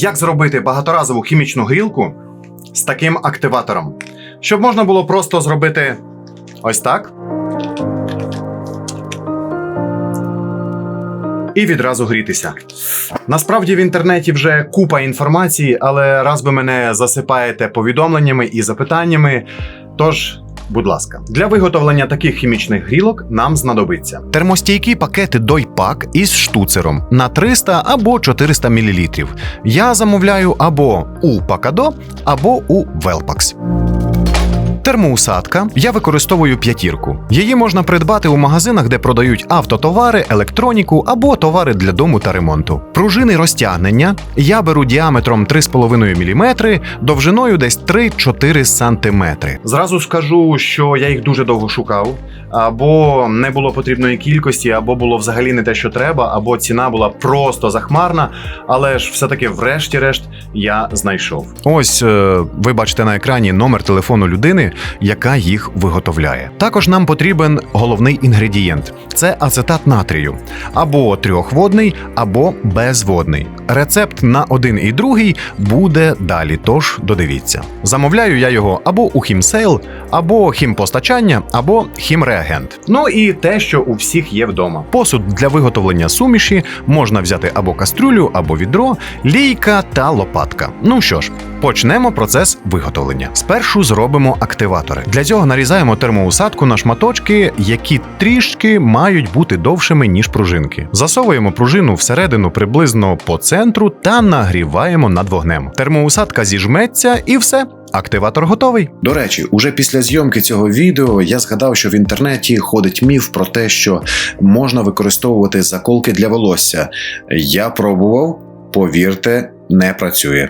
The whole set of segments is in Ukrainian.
Як зробити багаторазову хімічну грілку з таким активатором? Щоб можна було просто зробити ось так. І відразу грітися. Насправді в інтернеті вже купа інформації, але раз ви мене засипаєте повідомленнями і запитаннями. Тож, будь ласка, для виготовлення таких хімічних грілок нам знадобиться термостійкі пакети Дойпак із штуцером на 300 або 400 мл. Я замовляю або у Пакадо, або у Велпакс. Термоусадка я використовую п'ятірку. Її можна придбати у магазинах, де продають автотовари, електроніку або товари для дому та ремонту. Пружини розтягнення я беру діаметром 3,5 мм, довжиною десь 3-4 см. Зразу скажу, що я їх дуже довго шукав, або не було потрібної кількості, або було взагалі не те, що треба, або ціна була просто захмарна. Але ж все-таки, врешті-решт, я знайшов. Ось е, ви бачите на екрані номер телефону людини, яка їх виготовляє. Також нам потрібен головний інгредієнт це ацетат натрію, або трьохводний, або безводний. Рецепт на один і другий буде далі, тож додивіться. Замовляю я його або у хімсейл, або хімпостачання, або хімреагент. Ну і те, що у всіх є вдома. Посуд для виготовлення суміші можна взяти або кастрюлю, або відро, лійка та лопатка. Ну що ж, почнемо процес виготовлення. Спершу зробимо активатори. Для цього нарізаємо термоусадку на шматочки, які трішки мають бути довшими ніж пружинки. Засовуємо пружину всередину приблизно по центру та нагріваємо над вогнем. Термоусадка зіжметься і все. Активатор готовий. До речі, уже після зйомки цього відео я згадав, що в інтернеті ходить міф про те, що можна використовувати заколки для волосся. Я пробував, повірте, не працює.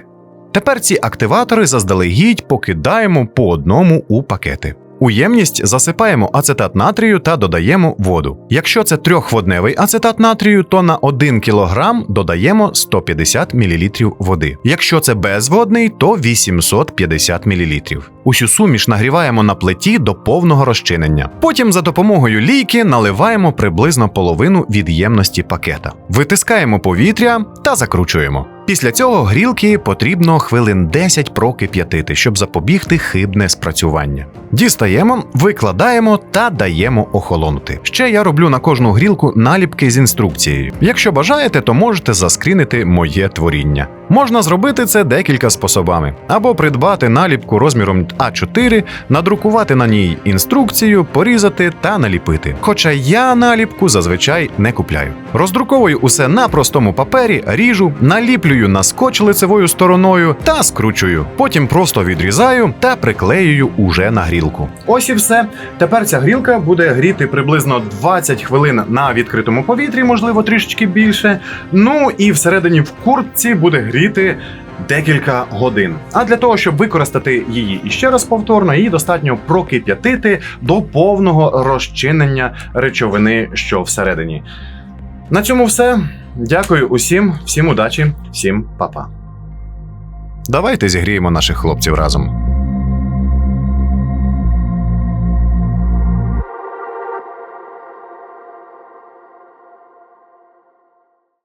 Тепер ці активатори заздалегідь покидаємо по одному у пакети. У ємність засипаємо ацетат натрію та додаємо воду. Якщо це трьохводневий ацетат натрію, то на 1 кг додаємо 150 мл води. Якщо це безводний, то 850 мл. Усю суміш нагріваємо на плиті до повного розчинення. Потім за допомогою лійки наливаємо приблизно половину від ємності пакета. Витискаємо повітря та закручуємо. Після цього грілки потрібно хвилин 10 прокип'ятити, щоб запобігти хибне спрацювання. Дістаємо, викладаємо та даємо охолонути. Ще я роблю на кожну грілку наліпки з інструкцією. Якщо бажаєте, то можете заскрінити моє творіння. Можна зробити це декілька способами: або придбати наліпку розміром А4, надрукувати на ній інструкцію, порізати та наліпити. Хоча я наліпку зазвичай не купляю. Роздруковую усе на простому папері, ріжу, наліплюю на скотч лицевою стороною та скручую. Потім просто відрізаю та приклеюю уже на грілку. Ось і все. Тепер ця грілка буде гріти приблизно 20 хвилин на відкритому повітрі, можливо, трішечки більше. Ну і всередині в куртці буде гріти. Декілька годин. А для того, щоб використати її іще раз повторно, її достатньо прокип'ятити до повного розчинення речовини, що всередині. На цьому все. Дякую усім, всім удачі, всім па-па. Давайте зігріємо наших хлопців разом.